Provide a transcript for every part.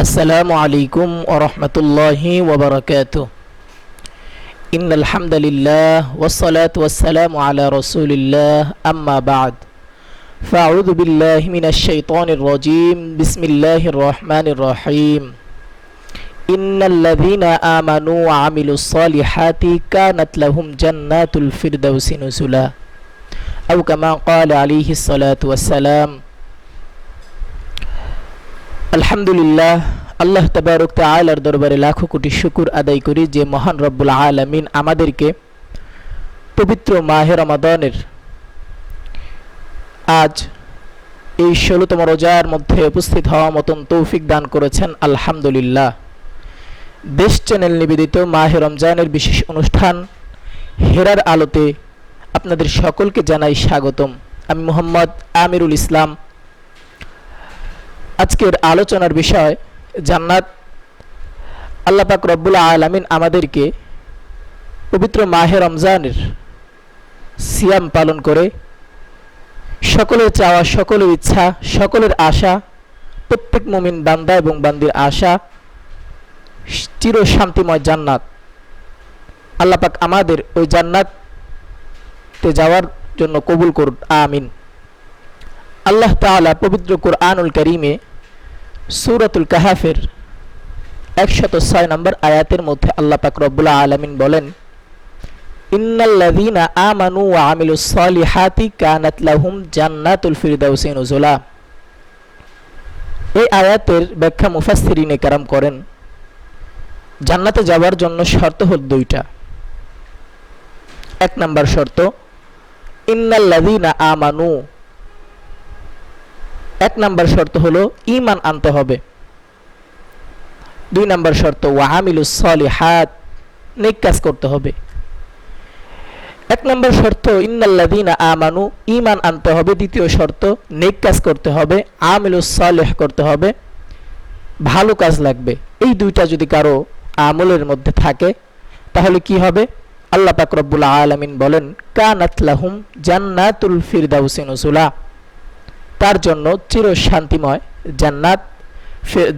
السلام عليكم ورحمة الله وبركاته. إن الحمد لله والصلاة والسلام على رسول الله أما بعد. فأعوذ بالله من الشيطان الرجيم. بسم الله الرحمن الرحيم. إن الذين آمنوا وعملوا الصالحات كانت لهم جنات الفردوس نزلا. أو كما قال عليه الصلاة والسلام আলহামদুলিল্লাহ, আল্লাহ তাবারক তাআলার দরবারে লাখো কোটি শুকুর আদায় করি যে মহান রব্বুল আলামিন আমাদেরকে পবিত্র মাহে রমাদানের আজ এই ষোলোতম রোজার মধ্যে উপস্থিত হওয়া মতন তৌফিক দান করেছেন, আলহামদুলিল্লাহ। দেশ চ্যানেল নিবেদিত মাহে রমজানের বিশেষ অনুষ্ঠান, হেরার আলোতে আপনাদের সকলকে জানাই স্বাগতম। আমি মোহাম্মদ আমিরুল ইসলাম আজকের আলোচনার বিষয় জান্নাত। আল্লাহ পাক রব্বুল আলামিন আমাদেরকে পবিত্র মাহে রমজানের সিয়াম পালন করে সকলের চাওয়া, সকলের ইচ্ছা, সকলের আশা, প্রত্যেক মুমিন বান্দা এবং বান্দির আশা চির শান্তিময় জান্নাত। আল্লাহ পাক আমাদের ওই জান্নাতে যাওয়ার জন্য কবুল করুন, আমিন। আল্লাহ তাআলা পবিত্র কোরআনুল করিমে সূরাতুল কাহাফের একশত ছয় নম্বর আয়াতের মধ্যে আল্লাহ পাক আলামিন বলেন আমানু জান্নাতুল এই আয়াতের ব্যাখ্যা মুফাসসিরিনে কারাম করেন, জান্নাতে যাওয়ার জন্য শর্ত হল দুইটা। এক নাম্বার শর্ত, ইন্নাল্লাযীনা আমানু এক নাম্বার শর্ত হলো ইমান আনতে হবে। দুই নাম্বার শর্ত ওয়াহামিলুস সলিহাত, নেক কাজ করতে হবে। এক নম্বর শর্ত, ইন্নাল্লাযীনা আমানু ইমান আনতে হবে। দ্বিতীয় শর্ত, নেক কাজ করতে হবে, আমিলুস সালেহ করতে হবে। ভালো কাজ লাগবে। এই দুইটা যদি কারও আমলের মধ্যে থাকে, তাহলে কি হবে? আল্লাহ পাক আলামিন বলেন, কানাত লাহুম জান্নাতুল ফিরদাউসি নুজুলা তার জন্য চির শান্তিময় জান্নাত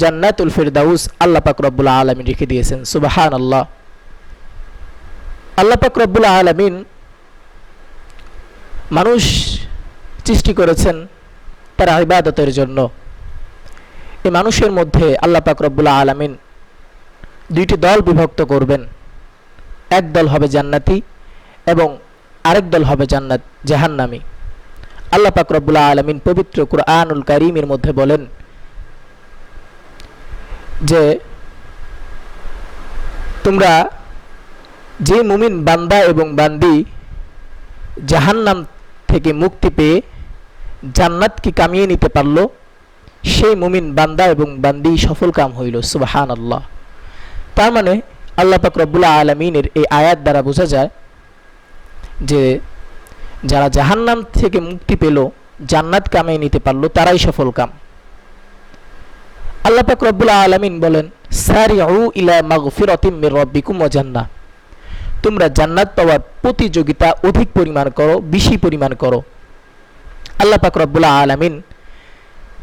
জান্নাতুল ফিরদাউস আল্লাহ পাক রব্বুল আলামিন রেখে দিয়েছেন। সুবাহান আল্লাহ আল্লাহ পাক রব্বুল আলামিন মানুষ সৃষ্টি করেছেন তার ইবাদতের জন্য। এই মানুষের মধ্যে আল্লাহ পাক রব্বুল আলামিন দুইটি দল বিভক্ত করবেন। এক দল হবে জান্নাতি এবং আরেক দল হবে জান্নাত জাহান্নামী। আল্লাহ পাক আলমিন পবিত্র কুরআনুল কারিমের মধ্যে বলেন যে, তোমরা যে মুমিন বান্দা এবং বান্দি জাহান্নাম থেকে মুক্তি পেয়ে জান্নাতকে কামিয়ে নিতে পারল, সেই মুমিন বান্দা এবং বান্দি সফল কাম হইল। সুবাহান আল্লাহ তার মানে আল্লাহ পাক আলমিনের এই আয়াত দ্বারা বোঝা যায় যে যারা জাহান্নাম থেকে মুক্তি পেল, জান্নাত কামিয়ে নিতে পারল, তারাই সফল কাম। আল্লাহ পাক রব্বুল আলামিন বলেন, সারিউ ইলা মাগফিরাতিম মির রাব্বিকুম ওয়া তোমরা জান্নাত পাওয়ার প্রতিযোগিতা অধিক পরিমাণ করো, বেশি পরিমাণ করো। আল্লাহ পাক রব্বুল আলামিন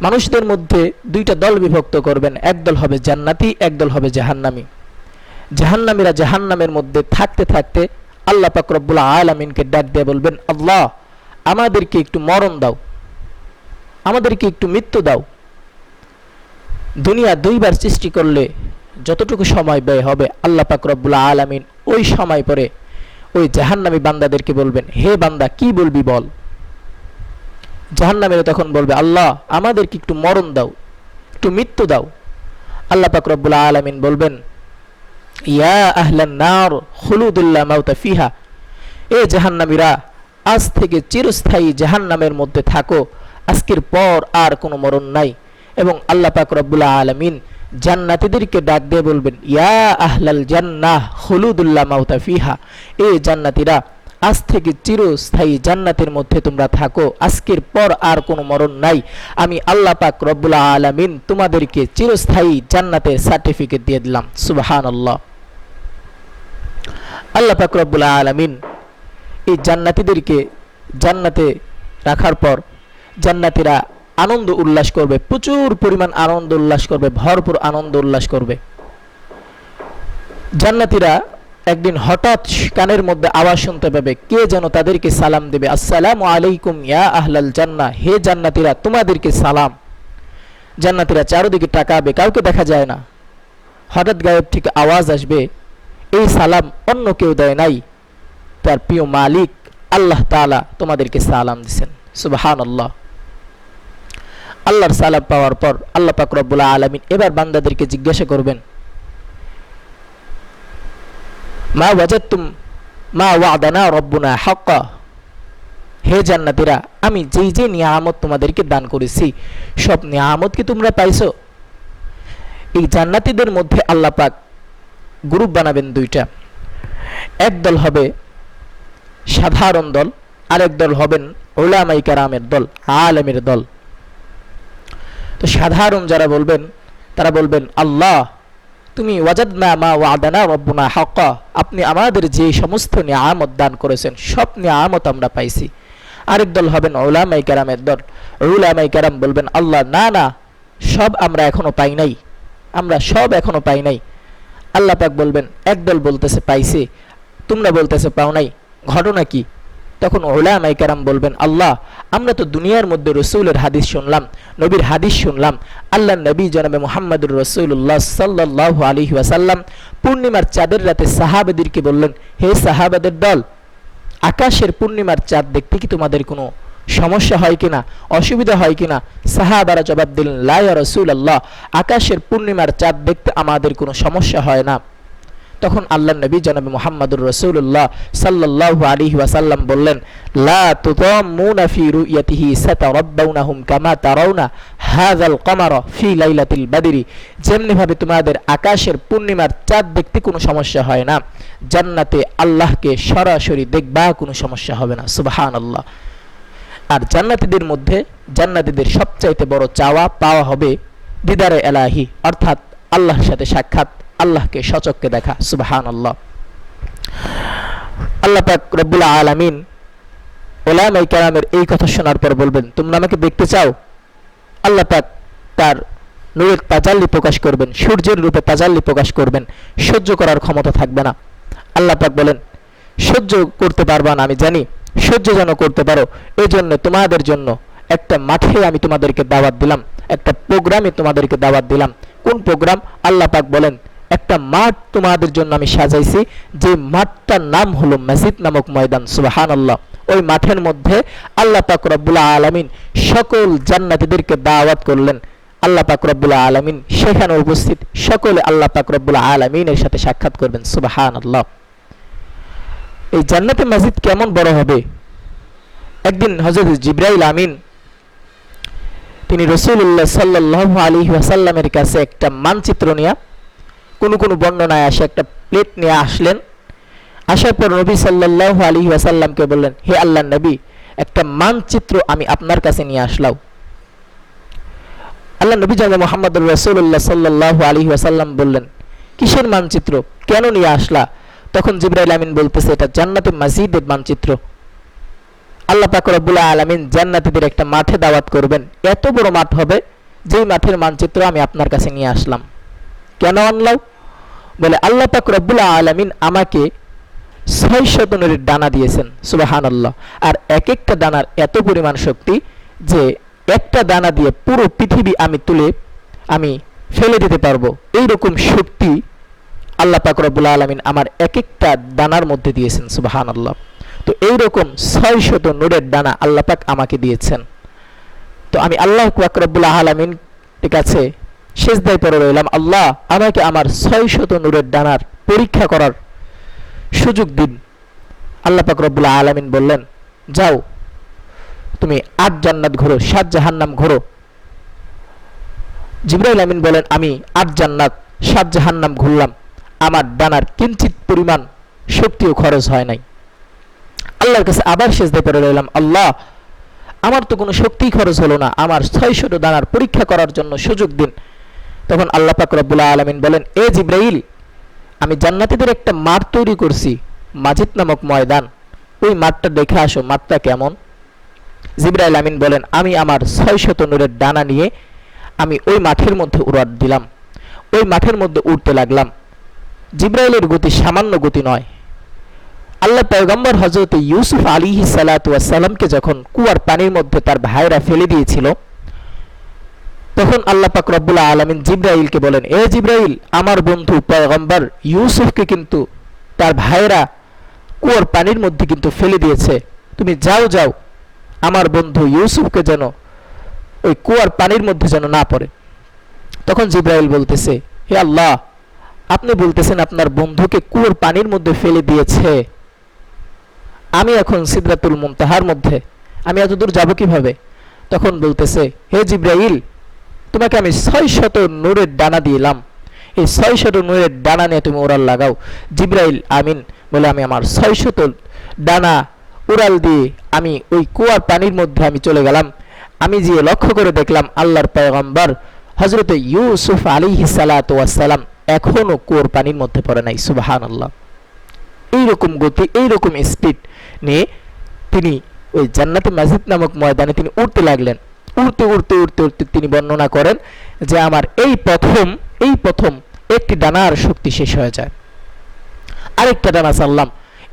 মানুষদের মধ্যে দুইটা দল বিভক্ত করবেন এক দল হবে জান্নাতি এক দল হবে জাহান্নামি। জাহান্নামীরা জাহান্নামের মধ্যে থাকতে থাকতে আল্লাহ পাক রব্বুল আলামিনকে ডাক দিয়ে বলবেন, আল্লাহ, আমাদেরকে একটু মরণ দাও। আমাদেরকে একটু মৃত্যু দাও। দুনিয়া দুইবার সৃষ্টি করলে যতটুকু সময় ব্যয় হবে, আল্লাহ পাক রব্বুল আলামিন ওই সময় পরে ওই জাহান্নামী বান্দাদেরকে বলবেন, হে বান্দা, কি বলবি বল? জাহান্নামীরা তখন বলবে, আল্লাহ, আমাদেরকে একটু মরণ দাও, একটু মৃত্যু দাও। আল্লাহ পাক রব্বুল আলামিন বলবেন আজ থেকে চিরস্থায়ী জাহান্নামের মধ্যে থাকো। আজকের পর আর কোনো মরণ নাই। এবং আল্লাহ পাক রব্বুল্লাহ আলমিন জান্নাতিদেরকে ডাক দিয়ে বলবেন, ইয়া আহলাল জান্নাহ হলুদুল্লাহ মাউতা ফিহা। এ জান্নাতিরা, আজ থেকে চিরস্থায়ী জান্নাতের মধ্যে তোমরা থাকো। আজকের পর আর কোনো মরণ নাই। আমি আল্লাহ পাক রব্বুল্লাহ আলমিন তোমাদেরকে চিরস্থায়ী জান্নাতের সার্টিফিকেট দিয়ে দিলাম। সুবাহান আল্লাহ আল্লাহ পাক রব্বুল আলামিন এই জান্নাতীদেরকে জান্নাতে রাখার পর জান্নাতীরা আনন্দ উল্লাস করবে, প্রচুর পরিমাণ আনন্দ উল্লাস করবে, ভরপুর আনন্দ উল্লাস করবে। জান্নাতীরা একদিন হঠাৎ কানের মধ্যে আওয়াজ শুনতে পাবে, কে যেন তাদেরকে সালাম দেবে, আসসালামু আলাইকুম ইয়া আহলাল জান্না, হে জান্নাতীরা, তোমাদেরকে সালাম। জান্নাতীরা চারদিকে টাকাবে কাউকে দেখা যায় না। হঠাৎ গায়েব থেকে আওয়াজ আসবে এই সালাম অন্য কেউ দেয় নাই। তার প্রিয় মালিক আল্লাহ তাআলা তোমাদেরকে সালাম দিছেন। সুবহান আল্লাহ আল্লাহর সালাম পাওয়ার পর আল্লাহ পাক রব্বুল আলামিন এবার বান্দাদেরকে জিজ্ঞাসা করবেন, মা ওয়াজাদতুম, মা ওয়াদানা রব্বুনা হাক্কা? হে জান্নাতীরা, আমি যেই যে নিয়ামত তোমাদেরকে দান করেছি, সব নিয়ামত কি তোমরা পাইছো? এই জান্নাতীদের মধ্যে আল্লাহ পাক গ্রুপ বানাবেন দুইটা। এক দল হবে সাধারণ দল, আরেক দল হবেন ওলামাই কারামের দল, আলেমের দল। তো সাধারণ যারা বলবেন, তারা বলবেন, আল্লাহ, তুমি ওয়াজাদনা মা ওয়াদানা রব্বুনা হাক্কা। আপনি আমাদের যে সমস্ত নিয়ামত দান করেছেন, সব নিয়ামত আমরা পাইছি। আরেক দল হবেন ওলামাই কারামের দল। ওলামাই কারাম বলবেন, আল্লাহ, না না, সব আমরা এখনও পাই নাই। আমরা সব এখনও পাই নাই। আল্লাহ পাক বলবেন একদল বলতেছে পাইছে, তোমরা বলতেছে পাও নাই, ঘটনা কি? তখন ওলামাই কারাম বলবেন, আল্লাহ, আমরা তো দুনিয়ার মধ্যে রসুলের হাদিস শুনলাম, নবীর হাদিস শুনলাম আল্লাহ নবী জনাবে মোহাম্মদুর রসুল্লাহ সাল্লাহ আলী ওয়াসাল্লাম পূর্ণিমার চাঁদের রাতে সাহাবাদেরকে বললেন, হে সাহাবাদের দল, আকাশের পূর্ণিমার চাঁদ দেখতে কি তোমাদের কোনো সমস্যা হয় কিনা, অসুবিধা হয় কিনা সাহাবারা জবাব দিলেন লাইয়া রসুল আল্লাহ আকাশের পূর্ণিমার চাঁদ দেখতে আমাদের কোনো সমস্যা হয় না। তখন আল্লাহ নবী জনাবি মোহাম্মদুর রসুল্লাহ সাল্লাহ আলী ওয়াসাল্লাম বললেন, লা তুতাম্মুনা ফি রুইয়াতিহি সাতারাব্বাউনাহুম কামা তারাউনা হাযাল কমার ফি লাইলাতিল বাদরি। যেমনি তোমাদের আকাশের পূর্ণিমার চাঁদ দেখতে কোনো সমস্যা হয় না, জান্নাতে আল্লাহকে সরাসরি দেখবা কোনো সমস্যা হবে না, সুবহানাল্লাহ। আর জান্নাতীদের মধ্যে জান্নাতীদের সবচাইতে বড় চাওয়া পাওয়া হবে দিদারে এলাহি, অর্থাৎ আল্লাহর সাথে সাক্ষাৎ, আল্লাহকে সচককে দেখা সুবাহান আল্লাহ আল্লাহ পাক রব্বুল আলামিন ওলামাই কালামের এই কথা শোনার পর বলবেন, তোমরা আমাকে দেখতে চাও? আল্লাহ পাক তার নূরের তাজাল্লি প্রকাশ করবেন, সূর্যের রূপে তাজাল্লি প্রকাশ করবেন, সহ্য করার ক্ষমতা থাকবে না। আল্লাহ পাক বলেন, সহ্য করতে পারবা না, আমি জানি সহ্য যেন করতে পারো। এই জন্য তোমাদের জন্য একটা মাঠে আমি তোমাদেরকে দাওয়াত দিলাম, একটা প্রোগ্রামে তোমাদেরকে দাওয়াত দিলাম। কোন প্রোগ্রাম? আল্লাহ পাক বলেন, একটা মাঠ তোমাদের জন্য আমি সাজাইছি, যে মাঠটার নাম হলো মসজিদ নামক ময়দান। সুবাহান আল্লাহ ওই মাঠের মধ্যে আল্লাহ পাক রব্বুল্লাহ আলমিন সকল জান্নাতিদেরকে দাওয়াত করলেন। আল্লাহ পাক রব্বুল্লাহ আলমিন সেখানে উপস্থিত সকলে আল্লাহ পাক রব্বুল্লাহ আলমিনের সাথে সাক্ষাৎ করবেন। সুবাহান আল্লাহ এই জান্নাতে মসজিদ কেমন বড় হবে? একদিন হজরত জিব্রাইল আমিন, তিনি রসুল্লাহ সাল্লাহ আলী ওয়াসাল্লামের কাছে একটা মানচিত্র নিয়ে কোনো কোনো বর্ণনায় আসে একটা প্লেট নিয়ে আসলেন। আসার পর নবী সাল্লাহ আলী ওয়াসাল্লামকে বললেন, হে আল্লাহ নবী, একটা মানচিত্র আমি আপনার কাছে নিয়ে আসলাম। আল্লাহ নবী জানা মোহাম্মদ রসুল্লাহ সাল্লাহ আলী ওয়াসাল্লাম বললেন, কিসের মানচিত্র? কেন নিয়ে আসলা? তখন জিব্রাইল আমিন বলতেছে, এটা জান্নাতে মাসজিদের মানচিত্র। আল্লাহ পাক রব্বুল্লাহ আলমিন জান্নাতিদের একটা মাঠে দাওয়াত করবেন। এত বড় মাঠ হবে, যেই মাঠের মানচিত্র আমি আপনার কাছে নিয়ে আসলাম। কেন আনলাম? বলে আল্লাহ পাক রব্বুল্লাহ আলমিন আমাকে ছয় শতনের ডানা দিয়েছেন সুবাহান আল্লাহ আর এক একটা দানার এত পরিমাণ শক্তি যে একটা দানা দিয়ে পুরো পৃথিবী আমি তুলে, আমি ফেলে দিতে পারব। এইরকম শক্তি আল্লাহ পাক রব্বুল্লাহ আলমিন আমার এক একটা দানার মধ্যে দিয়েছেন সুবাহান আল্লাহ তো এইরকম ছয় শত নূরের ডানা আল্লাহ পাক আমাকে দিয়েছেন। তো আমি আল্লাহ পাক রব্বুল্লাহ আলমিন কাছে শেষ দায় পরে রইলাম, আল্লাহ আমাকে আমার ছয় শত নূরের ডানার পরীক্ষা করার সুযোগ দিন। আল্লাহ পাক আলমিন বললেন, যাও, তুমি আট জান্নাত ঘোরো, সাত জাহান্নাম ঘোরো। জিব্রাইল আমিন বলেন, আমি আট জান্নাত, সাত জাহান্নাম ঘুরলাম। আমার ডানার কিঞ্চিত পরিমাণ শক্তিও খরচ হয় নাই। আল্লাহর কাছে আবার দিয়ে পড়ে রইলাম, আল্লাহ, আমার তো কোনো শক্তি খরচ হলো না, আমার ছয়শত দানার পরীক্ষা করার জন্য সুযোগ দিন। তখন আল্লাহ পাক রব্বুল্লাহ আলমিন বলেন, এ জিব্রাইল, আমি জান্নাতিদের একটা মাঠ তৈরি করছি, মাজিদ নামক ময়দান। ওই মাঠটা দেখে আসো, মাঠটা কেমন? জিব্রাইল আমিন বলেন, আমি আমার ছয় শত নূরের ডানা নিয়ে আমি ওই মাঠের মধ্যে উড়াট দিলাম। ওই মাঠের মধ্যে উড়তে লাগলাম। জিব্রাইলের গতি সামান্য গতি নয়। আল্লাহ পয়গম্বর হজরত ইউসুফ আলী সালাতামকে যখন কুয়ার পানির মধ্যে তার ভাইরা ফেলে দিয়েছিল, তখন আল্লাহ পাক রব্বুল্লাহ আলমিন জিব্রাইলকে বলেন, এ জিব্রাইল, আমার বন্ধু পয়গম্বর ইউসুফকে কিন্তু তার ভাইরা কুয়ার পানির মধ্যে কিন্তু ফেলে দিয়েছে। তুমি যাও যাও। আমার বন্ধু ইউসুফকে যেন ওই কুয়ার পানির মধ্যে যেন না পড়ে। তখন জিব্রাইল বলতেছে, হে আল্লাহ আপনি বলতেছেন আপনার বন্ধুকে কুয়োর পানির মধ্যে ফেলে দিয়েছে। আমি এখন সিদ্ধাতুল মুমতাহার মধ্যে। আমি এত দূর যাব কীভাবে? তখন বলতেছে, হে জিব্রাইল, তোমাকে আমি ছয় শত নূরের ডানা দিলাম। এই ছয় শত নূরের ডানা নিয়ে তুমি ওরাল লাগাও। জিব্রাইল, আমিন বলে আমি আমার ছয় শত ডানা উড়াল দিয়ে আমি ওই কুয়ার পানির মধ্যে আমি চলে গেলাম। আমি যে লক্ষ্য করে দেখলাম আল্লাহর পয়গম্বর হজরত ইউসুফ আলী সালাম এখনও কুয়ার পানির মধ্যে পড়ে নাই সুবাহান আল্লাহ এইরকম গতি, এইরকম স্পিড নিয়ে তিনি ওই জান্নাতে মাজিদ নামক ময়দানে তিনি উঠতে লাগলেন। উড়তে উড়তে উড়তে উড়তে তিনি বর্ণনা করেন যে আমার এই প্রথম এই প্রথম একটি ডানার শক্তি শেষ হয়ে যায়। আরেকটা ডানা চাললাম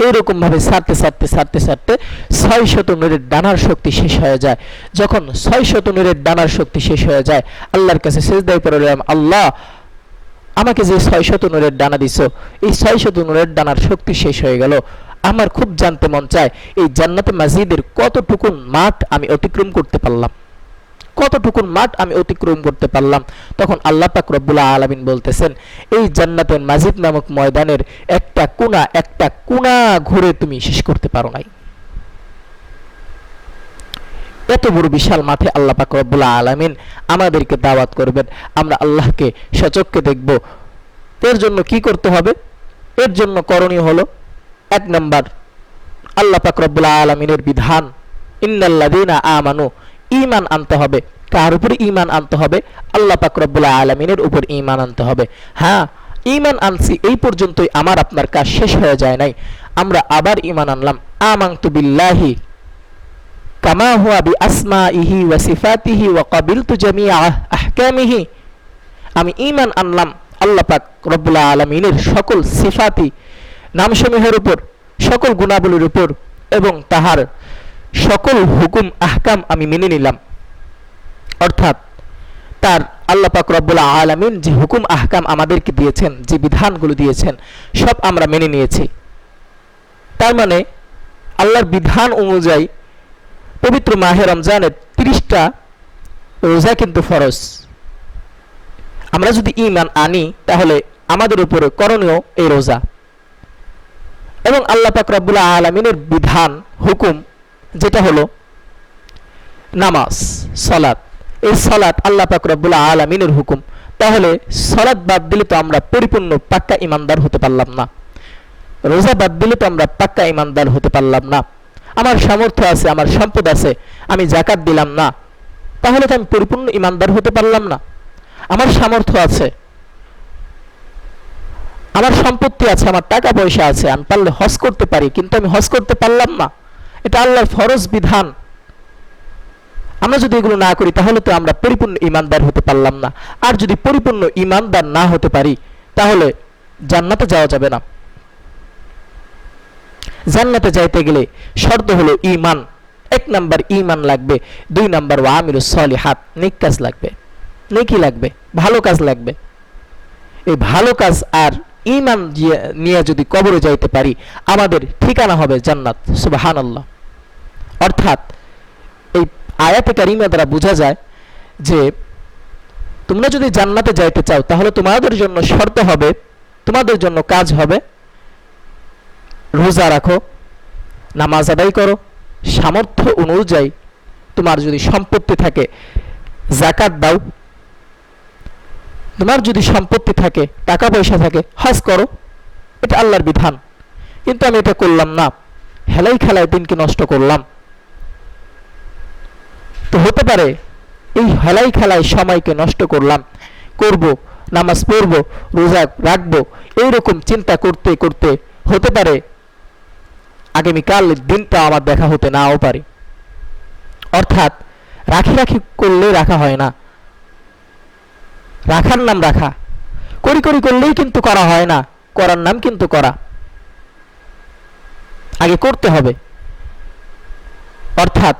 এইরকম ভাবে সারতে সারতে সারতে সারতে ছয় শত নূরের ডানার শক্তি শেষ হয়ে যায়। যখন ছয় শত নূরের ডানার শক্তি শেষ হয়ে যায়, আল্লাহর কাছে শেষ দায় পড়ে আল্লাহ আমাকে যে ছয় শত নূরের ডানা দিছ, এই ছয় শত নূরের ডানার শক্তি শেষ হয়ে গেল। আমার খুব জানতে মন চায়, এই জান্নাতে মাজিদের কতটুকুন মাঠ আমি অতিক্রম করতে পারলাম। কতটুকুন মাঠ আমি অতিক্রম করতে পারলাম? তখন আল্লাহ পাক রব্বুল্লাহ আলমিন বলতেছেন, এই জান্নাতের মাজিদ নামক ময়দানের একটা কোনা একটা কোনা ঘুরে তুমি শেষ করতে পারো নাই। এত বড় বিশাল মাঠে আল্লাহ পাক রব্বুল্লাহ আলমিন আমাদেরকে দাওয়াত করবেন। আমরা আল্লাহকে সচককে দেখব। এর জন্য কি করতে হবে? এর জন্য করণীয় হলো, এক নম্বর, আল্লাহ পাক রব্বুল্লাহ আলমিনের বিধান ইন্নাল্লাদিনা আমানু ইমান আনতে হবে। কার উপর ইমান আনতে হবে? আল্লাহ পাক রব্বুল্লাহ আলমিনের উপর ইমান আনতে হবে। হ্যাঁ ইমান আনছি, এই পর্যন্তই আমার আপনার কাজ শেষ হয়ে যায় নাই। আমরা আবার ইমান আনলাম। আমাংতু বিল্লাহি। কামা হুয়া বি আসমাইহি ওয়া সিফাতিহি ওয়া কাবিলতু জামিআ আহকামিহি। আমি ইমান আনলাম আল্লাহ পাক রব্বুল্লাহ আলমিনের সকল সিফাতি নামসমূহের উপর, সকল গুণাবলীর উপর এবং তাহার সকল হুকুম আহকাম আমি মেনে নিলাম। অর্থাৎ তার আল্লাহ পাক রব্বুল আলমিন যে হুকুম আহকাম আমাদেরকে দিয়েছেন, যে বিধানগুলো দিয়েছেন, সব আমরা মেনে নিয়েছি। তার মানে আল্লাহর বিধান অনুযায়ী পবিত্র মাহে রমজানের তিরিশটা রোজা কিন্তু ফরজ। আমরা যদি ইমান আনি, তাহলে আমাদের উপরে করণীয় এই রোজা। এবং আল্লাহ পাক রব্বুল আলমিনের বিধান, হুকুম, যেটা হলো নামাজ সলাৎ এই সলাৎ আল্লাহ পাক রব্বুল আলমিনের হুকুম। তাহলে সলাৎ বাদ দিলে তো আমরা পরিপূর্ণ পাক্কা ইমানদার হতে পারলাম না। রোজা বাদ দিলে তো আমরা পাক্কা ইমানদার হতে পারলাম না। আমার সামর্থ্য আছে, আমার সম্পদ আছে, আমি জাকাত দিলাম না। তাহলে তো আমি পরিপূর্ণ ইমানদার হতে পারলাম না। আমার সামর্থ্য আছে। আমার সম্পত্তি আছে, আমার টাকা পয়সা আছে, আমি পারলে হজ করতে পারি, কিন্তু আমি হজ করতে পারলাম না। এটা আল্লাহর ফরজ বিধান। আমরা যদি এগুলো না করি, তাহলে তো আমরা পরিপূর্ণ ইমানদার হতে পারলাম না। আর যদি পরিপূর্ণ ইমানদার না হতে পারি, তাহলে জান্নাতে যাওয়া যাবে না। জান্নাতে যাইতে গেলে শর্ত হলো ইমান এক নাম্বার ইমান লাগবে, দুই নাম্বার ওয়ামির হাত নেক কাজ লাগবে, নেকি লাগবে, ভালো কাজ লাগবে। এই ভালো কাজ আর ইমান নিয়ে যদি কবরে যাইতে পারি, আমাদের ঠিকানা হবে জান্নাত সুবাহান আল্লাহ অর্থাৎ এই আয়াতে কারিমা দ্বারা বোঝা যায় যে, তোমরা যদি জান্নাতে যাইতে চাও, তাহলে তোমাদের জন্য শর্ত হবে, তোমাদের জন্য কাজ হবে রোজা রাখো, নামাজ আদায় করো, সামর্থ্য অনুযায়ী তোমার যদি সম্পত্তি থাকে জাকাত দাও। তোমার যদি সম্পত্তি থাকে টাকা পয়সা থাকে, হজ করো। এটা আল্লাহর বিধান। কিন্তু আমি এটা করলাম না। হেলাই খেলায় দিনকে নষ্ট করলাম। তো হতে পারে, এই হেলাই খেলায় সময়কে নষ্ট করলাম। করব, নামাজ পড়ব, রোজা রাখব, এইরকম চিন্তা করতে করতে হতে পারে আগামীকাল দিনটা আমার দেখা হতে নাও পারে। অর্থাৎ, রাখি রাখি করলে রাখা হয় না। রাখার নাম রাখা। করি করি করলেই কিন্তু করা হয় না। করার নাম কিন্তু করা। আগে করতে হবে। অর্থাৎ,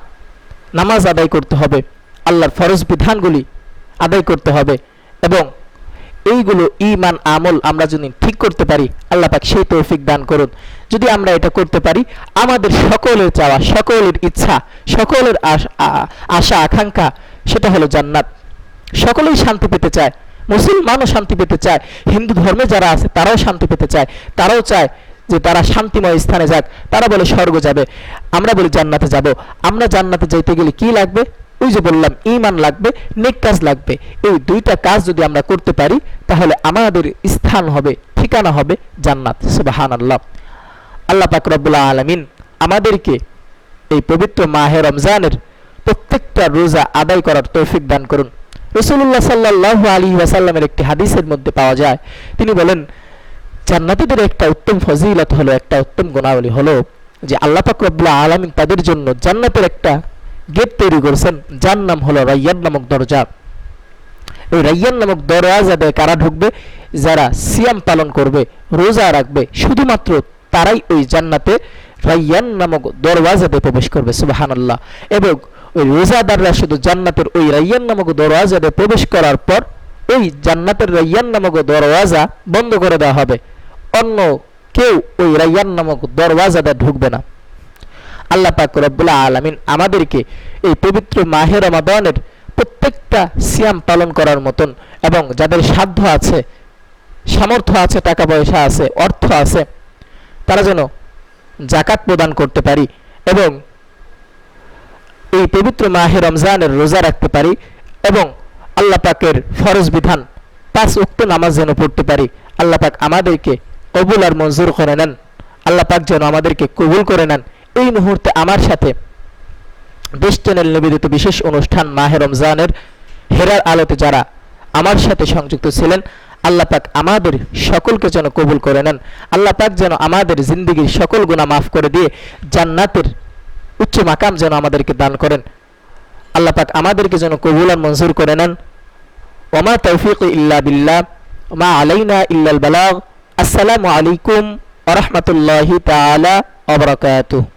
নামাজ আদায় করতে হবে। আল্লাহর ফরজ বিধানগুলি আদায় করতে হবে। এবং এইগুলো ইমান আমল আমরা যদি ঠিক করতে পারি, আল্লাহ পাক সেই তৌফিক দান করুন। যদি আমরা এটা করতে পারি, আমাদের সকলের চাওয়া, সকলের ইচ্ছা, সকলের আশা আকাঙ্ক্ষা, সেটা হলো জান্নাত। সকলেই শান্তি পেতে চায়। মুসলমানও শান্তি পেতে চায়। হিন্দু ধর্মে যারা আছে, তারাও শান্তি পেতে চায়। তারাও চায় যে তারা শান্তিময় স্থানে যাক। তারা বলে স্বর্গ যাবে। আমরা বলি জান্নাতে যাব। আমরা জান্নাতে যাইতে গেলে কি লাগবে? ওই যে বললাম ইমান লাগবে, নেক কাজ লাগবে। এই দুইটা কাজ যদি আমরা করতে পারি, তাহলে আমাদের স্থান হবে, ঠিকানা হবে জান্নাত। সুবাহান আল্লাহ আল্লাহ পাক রব্বুল্লাহ আলমিন আমাদেরকে এই পবিত্র মাহে রমজানের প্রত্যেকটা রোজা আদায় করার তৌফিক দান করুন। রসুল্লাহ সাল্লাহ আলী ওয়াসাল্লামের একটি হাদিসের মধ্যে পাওয়া যায়, তিনি বলেন, জান্নাতীদের একটা উত্তম ফজিলত হলো, একটা উত্তম গুণাবলী হলো যে আল্লাহ পাক রব্বুল্লাহ আলমিন তাদের জন্য জান্নাতের একটা গেট তৈরি করেছেন, যার নাম হলো রাইয়ান নামক দরজা। এই রাইয়ান নামক দরজা দিয়ে কারা ঢুকবে? যারা সিয়াম পালন করবে, রোজা রাখবে, শুধুমাত্র তারাই ওই জান্নাতে রাইয়ান নামক দরওয়াজাতে প্রবেশ করবে, সুবাহানাল্লাহ। এবং ওই রোজাদাররা শুধু জান্নাতের ওই রাইয়ান নামক দরওয়াজাতে প্রবেশ করার পর ওই জান্নাতের রাইয়ান নামক দরওয়াজা বন্ধ করে দেওয়া হবে। অন্য কেউ ওই রাইয়ান নামক দরওয়াজাতে ঢুকবে না। আল্লাহ পাক রব্বুল্লাহ আলামিন আমাদেরকে এই পবিত্র মাহের রমাদানের প্রত্যেকটা সিয়াম পালন করার মতন এবং যাদের সাধ্য আছে, সামর্থ্য আছে, টাকা পয়সা আছে, অর্থ আছে তারা যেন জাকাত প্রদান করতে পারি এবং এই পবিত্র মাহে রমজানের রোজা রাখতে পারি এবং আল্লাহ পাকের ফরজ বিধান পাঁচ উক্ত নামাজ যেন পড়তে পারি। আল্লাহ পাক আমাদেরকে কবুল আর মঞ্জুর করে নেন। আল্লাহ পাক যেন আমাদেরকে কবুল করে নেন। এই মুহূর্তে আমার সাথে দেশ চ্যানেল নিবেদিত বিশেষ অনুষ্ঠান মাহে রমজানের হেরার আলোতে যারা আমার সাথে সংযুক্ত ছিলেন আল্লাহ পাক আমাদের সকলকে যেন কবুল করে নেন। আল্লাহ পাক যেন আমাদের জিন্দগির সকল গুণা মাফ করে দিয়ে জান্নাতের উচ্চ মাকাম যেন আমাদেরকে দান করেন। আল্লাহ পাক আমাদেরকে যেন কবুল আর মঞ্জুর করে নেন। ওমা তৌফিক ইল্লা বিল্লাহ, মা আলাইনা ইল্লাল বালাগ। আসসালামু আলাইকুম ওয়া রাহমাতুল্লাহি তাআলা ওয়া বারাকাতুহু।